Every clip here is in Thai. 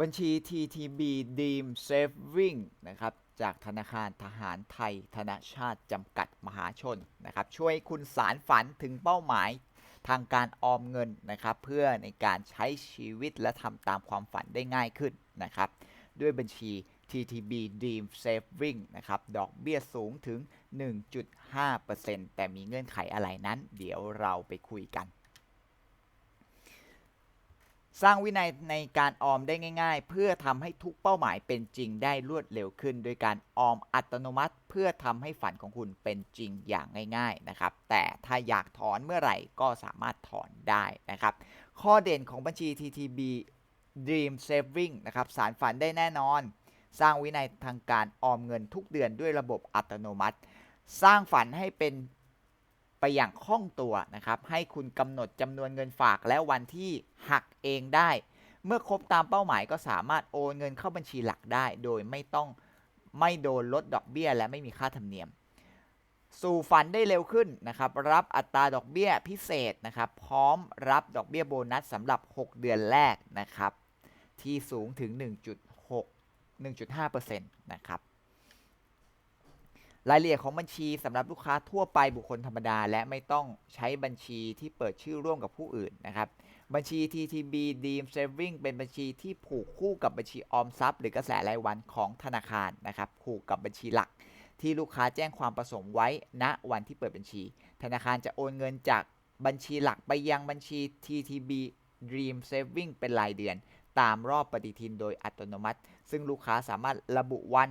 บัญชี TTB Dream Saving นะครับจากธนาคารทหารไทย ธนาชาติจำกัดมหาชนนะครับช่วยคุณสารฝันถึงเป้าหมายทางการออมเงินนะครับเพื่อในการใช้ชีวิตและทำตามความฝันได้ง่ายขึ้นนะครับด้วยบัญชี TTB Dream Saving นะครับดอกเบี้ยสูงถึง 1.5%แต่มีเงื่อนไขอะไรนั้น เดี๋ยวเราไปคุยกัน สร้างวินัยในการออมได้ง่าย ๆ เพื่อทำให้ทุกเป้าหมายเป็นจริงได้รวดเร็วขึ้น โดยการออมอัตโนมัติ เพื่อทำให้ฝันของคุณเป็นจริงอย่างง่าย ๆนะครับ แต่ถ้าอยากถอนเมื่อไหร่ก็สามารถถอนได้นะครับ ข้อเด่นของบัญชี TTB Dream Saving นะครับสารฝันได้แน่นอน สร้างวินัยทางการออมเงินทุกเดือนด้วยระบบอัตโนมัติ สร้างฝันให้เป็น อย่างคล่องตัวนะครับ ให้คุณกำหนดจำนวนเงินฝากและวันที่หักเองได้ เมื่อครบตามเป้าหมายก็สามารถโอนเงินเข้าบัญชีหลักได้ โดยไม่ต้องไม่โดนลดดอกเบี้ย และไม่มีค่าธรรมเนียม สู่ฝันได้เร็วขึ้นนะครับ รับอัตราดอกเบี้ยพิเศษนะครับ พร้อมรับดอกเบี้ยโบนัสสำหรับ 6 เดือนแรกนะครับ ที่สูงถึง 1.6 1.5%นะครับ รายละเอียดของบัญชีสำหรับลูกค้าทั่วไปบุคคลธรรมดา และไม่ต้องใช้บัญชีที่เปิดชื่อร่วมกับผู้อื่นนะครับบัญชี TTB Dream Saving เป็นบัญชีที่ผูกคู่กับบัญชีออมทรัพย์ หรือกระแสรายวันของธนาคารนะครับผูกกับบัญชีหลัก ที่ลูกค้าแจ้งความประสงค์ไว้ณวันที่เปิดบัญชี ธนาคารจะโอนเงินจากบัญชีหลักไปยังบัญชี TTB Dream Saving เป็นรายเดือน ตามรอบปฏิทินโดยอัตโนมัติ ซึ่งลูกค้าสามารถระบุวัน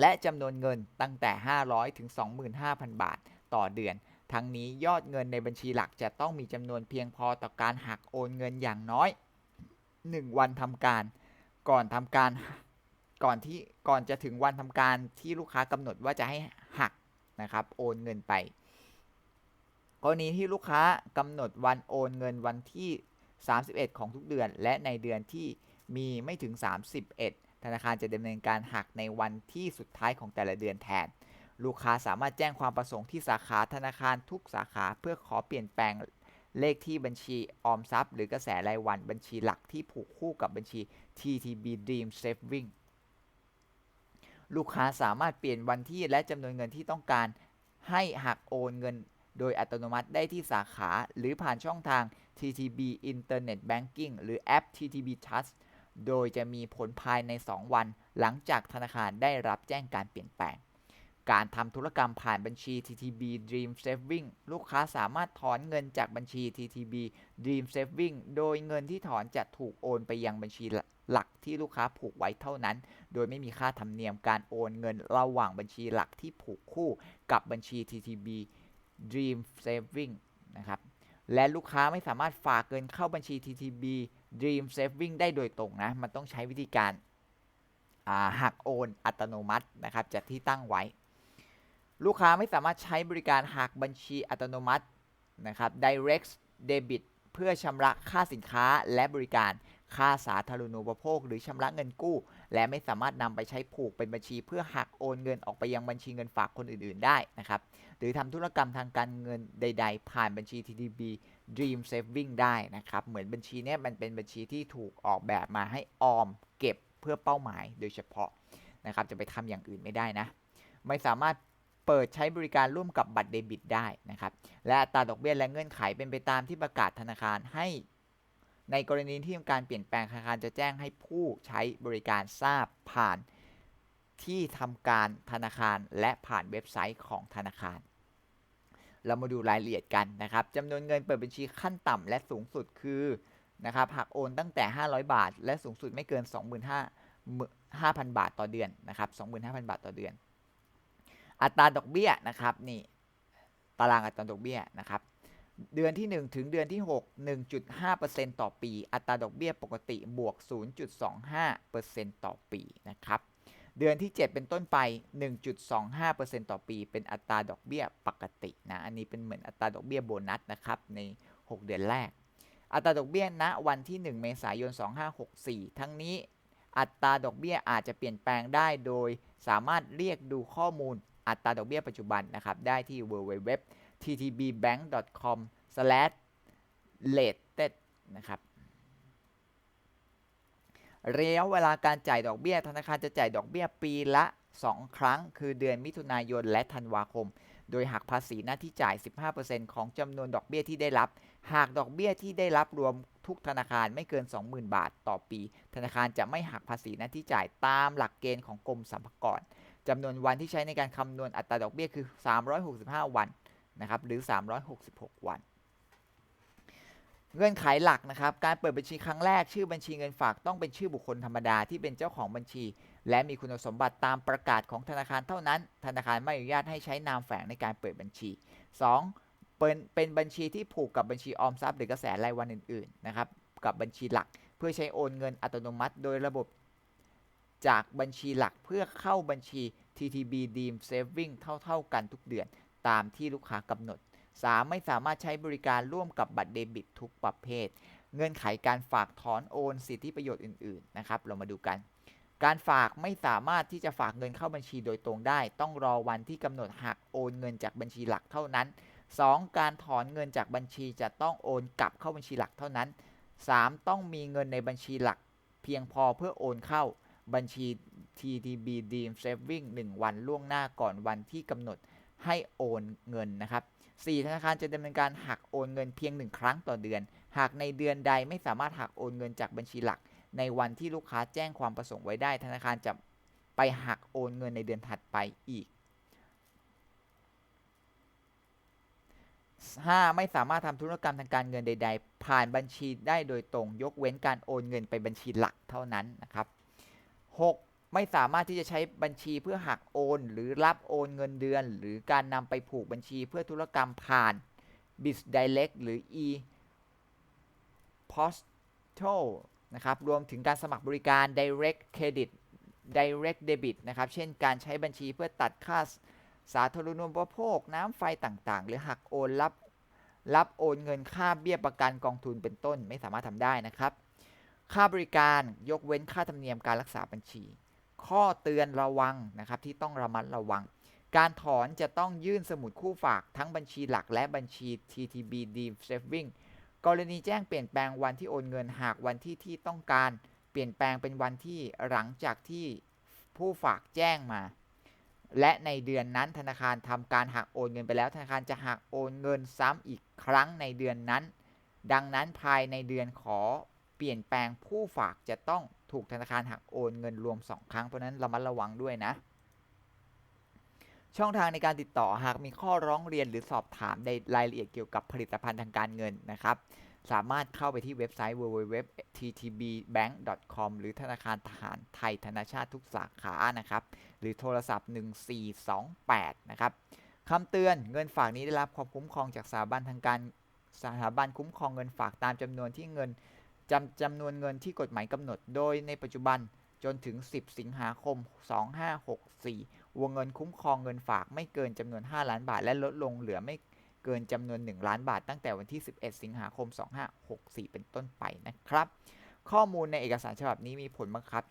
และจำนวนเงินตั้งแต่ 500 ถึง 25,000 บาทต่อเดือน ทั้งนี้ยอดเงินในบัญชีหลักจะต้องมีจำนวนเพียงพอต่อการหักโอนเงินอย่างน้อย 1 วันทำการ ก่อนทำการก่อนที่ก่อนจะถึงวันทำการที่ลูกค้ากำหนดว่าจะให้หักนะครับโอนเงินไปกรณีที่ลูกค้ากำหนดวันโอนเงินวันที่ 31 ของทุกเดือน และในเดือนที่มีไม่ถึง 31 ธนาคารจะดำเนินการหักในวันที่สุดท้ายของแต่ละเดือนแทน ลูกค้าสามารถแจ้งความประสงค์ที่สาขาธนาคารทุกสาขาเพื่อขอเปลี่ยนแปลงเลขที่บัญชีออมทรัพย์ หรือกระแสรายวันบัญชีหลักที่ผูกคู่กับบัญชี TTB Dream Saving ลูกค้าสามารถเปลี่ยนวันที่และจำนวนเงินที่ต้องการ ให้หักโอนเงินโดยอัตโนมัติได้ที่สาขา หรือผ่านช่องทาง TTB Internet Banking หรือแอป TTB Trust โดยจะมีผลภายใน 2 วัน หลังจากธนาคารได้รับแจ้งการเปลี่ยนแปลง การทำธุรกรรมผ่านบัญชี TTB Dream Saving ลูกค้าสามารถถอนเงินจากบัญชี TTB Dream Saving โดยเงินที่ถอนจะถูกโอนไปยังบัญชีหลักที่ลูกค้าผูกไว้เท่านั้น โดยไม่มีค่าธรรมเนียมการโอนเงินระหว่างบัญชีหลักที่ผูกคู่กับบัญชี TTB Dream Saving นะครับ และลูกค้าไม่สามารถฝากเงินเข้าบัญชี TTB Dream Saving ได้โดยตรงนะ มันต้องใช้วิธีการหักโอนอัตโนมัตินะครับจากที่ตั้งไว้ ลูกค้าไม่สามารถใช้บริการหักบัญชีอัตโนมัตินะครับ Direct Debit เพื่อชำระค่าสินค้าและบริการ ค่าสาธารณูปโภค หรือชำระเงินกู้ และไม่สามารถนำไปใช้ผูกเป็นบัญชีเพื่อหักโอนเงินออกไปยังบัญชีเงินฝากคนอื่นๆได้นะครับ หรือทำธุรกรรมทางการเงินใด ๆ ผ่านบัญชี TTB Dream Saving ได้นะครับ เหมือนบัญชีนี้มันเป็นบัญชีที่ถูกออกแบบมาให้ออมเก็บเพื่อเป้าหมายโดยเฉพาะนะครับ จะไปทำอย่างอื่นไม่ได้นะ ไม่สามารถเปิดใช้บริการร่วมกับบัตรเดบิตได้นะครับ และอัตราดอกเบี้ยและเงื่อนไขเป็นไปตามที่ประกาศธนาคารให้ ในกรณีที่มีการเปลี่ยนแปลงธนาคารจะแจ้งให้ผู้ใช้บริการทราบผ่านที่ทำการธนาคารและผ่านเว็บไซต์ของธนาคาร เรามาดูรายละเอียดกันนะครับจำนวนเงินเปิดบัญชีขั้นต่ำและสูงสุดคือนะครับหักโอนตั้งแต่ 500 บาท และสูงสุดไม่เกิน 25,000 บาทต่อเดือนนะครับ25,000 บาทต่อเดือน อัตราดอกเบี้ยนะครับนี่ตารางอัตราดอกเบี้ยนะครับ เดือนที่ 1 ถึงเดือนที่ 6 1.5%ต่อปี อัตราดอกเบี้ยปกติบวก 0.25%ต่อปีนะครับ เดือนที่ 7 เป็นต้นไป 1.25%ต่อปี เป็นอัตราดอกเบี้ยปกตินะ อันนี้เป็นเหมือนอัตราดอกเบี้ยโบนัสนะครับใน 6 เดือนแรก อัตราดอกเบี้ยณวันที่ 1 เมษายน 2564 ทั้งนี้อัตราดอกเบี้ยอาจจะเปลี่ยนแปลงได้โดยสามารถเรียกดูข้อมูลอัตราดอกเบี้ยปัจจุบันนะครับได้ที่ www ttbbank.com/rated นะครับระยะเวลาการจ่ายดอกเบี้ย ธนาคารจะจ่ายดอกเบี้ยปีละ 2 ครั้ง คือเดือนมิถุนายนและธันวาคม โดยหักภาษีหน้าที่จ่าย 15%ของจำนวนดอกเบี้ยที่ได้รับ หากดอกเบี้ยที่ได้รับรวมทุกธนาคารไม่เกิน 20,000 บาทต่อปี ธนาคารจะไม่หักภาษีหน้าที่จ่ายตามหลักเกณฑ์ของกรมสรรพากรจำนวนวันที่ใช้ในการคำนวณอัตราดอกเบี้ยคือ 365 วัน นะครับหรือ 366 วัน เงื่อนไขหลักนะครับ การเปิดบัญชีครั้งแรกชื่อบัญชีเงินฝากต้องเป็นชื่อบุคคลธรรมดาที่เป็นเจ้าของบัญชี และมีคุณสมบัติตามประกาศของธนาคารเท่านั้น ธนาคารไม่อนุญาตให้ใช้นามแฝงในการเปิดบัญชี 2. เป็นเป็นบัญชีที่ผูกกับบัญชีออมทรัพย์หรือกระแสรายวันอื่นๆนะครับกับบัญชีหลัก เพื่อใช้โอนเงินอัตโนมัติ โดยระบบจากบัญชีหลักเพื่อเข้าบัญชี TTB Deem Saving เท่า ๆ กันทุกเดือน ตามที่ลูกค้ากำหนด 3. ไม่สามารถใช้บริการร่วมกับบัตรเดบิตทุกประเภท เงื่อนไขการฝากถอนโอนสิทธิประโยชน์อื่นๆนะครับ เรามาดูกัน การฝากไม่สามารถที่จะฝากเงินเข้าบัญชีโดยตรงได้ ต้องรอวันที่กำหนดหักโอนเงินจากบัญชีหลักเท่านั้น 2. การถอนเงินจากบัญชีจะต้องโอนกลับเข้าบัญชีหลักเท่านั้น 3. ต้องมีเงินในบัญชีหลัก เพียงพอเพื่อโอนเข้าบัญชี TTB Deem Saving 1 วันล่วงหน้าก่อนวันที่กำหนด ให้โอนเงินนะครับ 4. ธนาคารจะดำเนินการหักโอนเงินเพียง 1 ครั้งต่อเดือน หากในเดือนใดไม่สามารถหักโอนเงินจากบัญชีหลัก ในวันที่ลูกค้าแจ้งความประสงค์ไว้ได้ ธนาคารจะไปหักโอนเงินในเดือนถัดไปอีก 5. ไม่สามารถทำธุรกรรมทางการเงินใด ๆ ผ่านบัญชีได้โดยตรงยกเว้นการโอนเงินไปบัญชีหลักเท่านั้นนะครับ 6. ไม่สามารถที่จะใช้บัญชีเพื่อหักโอน หรือรับโอนเงินเดือน หรือการนำไปผูกบัญชีเพื่อธุรกรรมผ่าน b i z Direct หรือ e Postal นะครับรวมถึงการสมัครบริการ Direct Credit Direct Debit นะครับ เช่นการใช้บัญชีเพื่อตัดค่าสาธารณูปโภค น้ำไฟต่างๆ หรือหักโอนรับรับโอนเงินค่าเบี้ยประกันกองทุนเป็นต้นไม่สามารถทำได้นะครับ ค่าบริการยกเว้นค่าธรรมเนียมการรักษาบัญชี ข้อเตือนระวังนะครับที่ต้องระมัดระวัง การถอนจะต้องยื่นสมุดคู่ฝากทั้งบัญชีหลักและบัญชี TTB Deem Saving กรณีแจ้งเปลี่ยนแปลงวันที่โอนเงินหากวันที่ที่ต้องการ เปลี่ยนแปลงเป็นวันที่หลังจากที่ผู้ฝากแจ้งมา และในเดือนนั้นธนาคารทำการหักโอนเงินไปแล้ว ธนาคารจะหักโอนเงินซ้ำอีกครั้งในเดือนนั้น ดังนั้นภายในเดือนขอเปลี่ยนแปลงผู้ฝากจะต้อง ถูกธนาคารหักโอนเงินรวม 2 ครั้ง เพราะนั้นระมัดระวังด้วยนะ ช่องทางในการติดต่อหากมีข้อร้องเรียนหรือสอบถามในรายละเอียดเกี่ยวกับผลิตภัณฑ์ทางการเงินนะครับ สามารถเข้าไปที่เว็บไซต์ www.ttbbank.com หรือธนาคารทหารไทยธนาชาติทุกสาขานะครับ หรือโทรศัพท์ 1428 นะครับคำเตือนเงินฝากนี้ได้รับความคุ้มครองจากสถาบันทางการสถาบันคุ้มครองเงินฝากตามจำนวนที่เงิน จำจำนวนเงินที่กฎหมายกำหนด โดยในปัจจุบันจนถึง 10 สิงหาคม 2564 วงเงินคุ้มครองเงินฝากไม่เกินจำนวน 5 ล้านบาท และลดลงเหลือไม่เกินจำนวน 1 ล้านบาท ตั้งแต่วันที่ 11 สิงหาคม 2564 เป็นต้นไปนะครับ ข้อมูลในเอกสารฉบับนี้มีผลบังคับ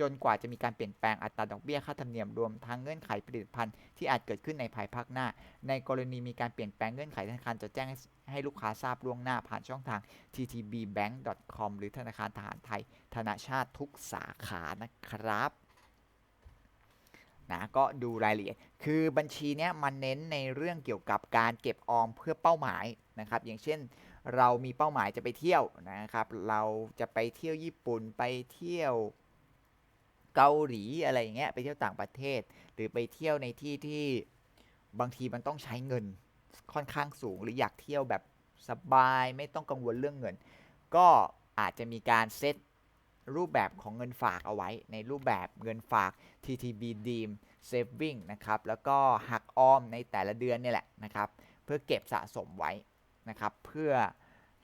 จนกว่าจะมีการเปลี่ยนแปลงอัตราดอกเบี้ยค่าธรรมเนียมรวมทั้งเงื่อนไขผลิตภัณฑ์ที่อาจเกิดขึ้นในภายภาคหน้า ในกรณีมีการเปลี่ยนแปลงเงื่อนไขธนาคารจะแจ้งให้ลูกค้าทราบล่วงหน้าผ่านช่องทาง ttbbank.com หรือธนาคารทหารไทย ธนาชาติทุกสาขานะครับนะก็ดูรายละเอียด คือบัญชีเนี้ยมันเน้นในเรื่องเกี่ยวกับการเก็บออมเพื่อเป้าหมายนะครับ อย่างเช่นเรามีเป้าหมายจะไปเที่ยวนะครับ เราจะไปเที่ยวญี่ปุ่นไปเที่ยว เกาหลีอะไรอย่างเงี้ยไปเที่ยวต่างประเทศ หรือไปเที่ยวในที่ที่บางทีมันต้องใช้เงินค่อนข้างสูง หรืออยากเที่ยวแบบสบายไม่ต้องกังวลเรื่องเงิน ก็อาจจะมีการเซตรูปแบบของเงินฝากเอาไว้ ในรูปแบบเงินฝาก TTB Deem Saving นะครับ แล้วก็หักออมในแต่ละเดือนนี่แหละนะครับ เพื่อเก็บสะสมไว้นะครับ เพื่อ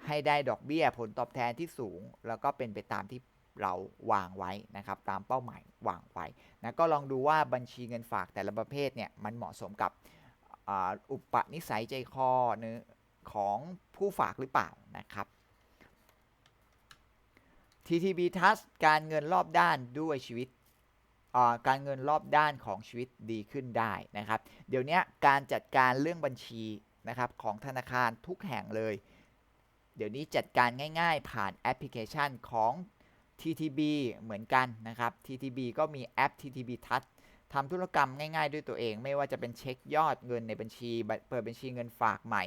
ให้ได้ดอกเบี้ยผลตอบแทนที่สูง แล้วก็เป็นไปตามที่ เราวางไว้นะครับตามเป้าหมายวางไว้นะก็ลองดูว่าบัญชีเงินฝากแต่ละประเภทเนี่ยมันเหมาะสมกับอุปนิสัยใจคอเนื้อของผู้ฝากหรือเปล่านะครับ TTB Trust การเงินรอบด้านด้วยชีวิตการเงินรอบด้านของชีวิตดีขึ้นได้นะครับ เดี๋ยวนี้การจัดการเรื่องบัญชีนะครับของธนาคารทุกแห่งเลย เดี๋ยวนี้จัดการง่าย ๆ ผ่านแอปพลิเคชันของ TTB เหมือนกันนะครับ TTB ก็มีแอป TTB Touch ทำธุรกรรมง่ายๆด้วยตัวเอง ไม่ว่าจะเป็นเช็คยอดเงินในบัญชี เปิดบัญชีเงินฝากใหม่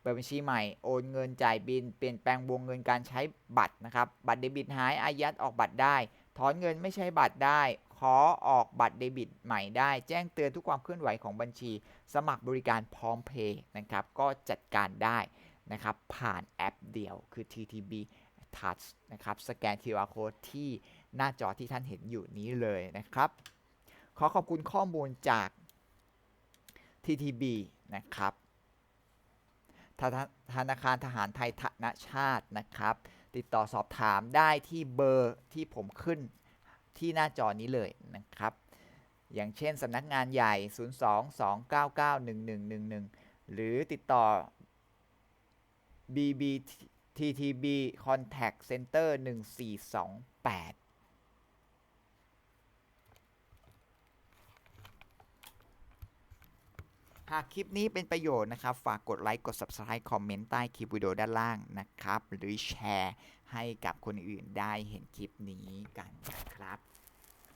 เปิดบัญชีใหม่ โอนเงินจ่ายบิน เปลี่ยนแปลงวงเงินการใช้บัตรนะครับ บัตรเดบิตหาย อายัดออกบัตรได้ ถอนเงินไม่ใช้บัตรได้ ขอออกบัตรเดบิตใหม่ได้ แจ้งเตือนทุกความเคลื่อนไหวของบัญชี สมัครบริการพร้อมเพย์นะครับ ก็จัดการได้นะครับ ผ่านแอปเดียวคือ TTB Touch นะครับ สแกน QR Code ที่หน้าจอที่ท่านเห็นอยู่นี้เลยนะครับ ขอขอบคุณข้อมูลจาก TTB นะครับธนาคารทหารไทยธนชาตินะครับ ติดต่อสอบถามได้ที่เบอร์ที่ผมขึ้นที่หน้าจอนี้เลยนะครับ อย่างเช่นสำนักงานใหญ่ 02-299-1111 หรือติดต่อ ttb Contact Center 1428หากคลิปนี้เป็นประโยชน์นะครับ ฝากกดไลค์ กด Subscribe คอมเมนต์ใต้คลิปวิดีโอด้านล่างนะครับ หรือแชร์ให้กับคนอื่นได้เห็นคลิปนี้กันนะครับ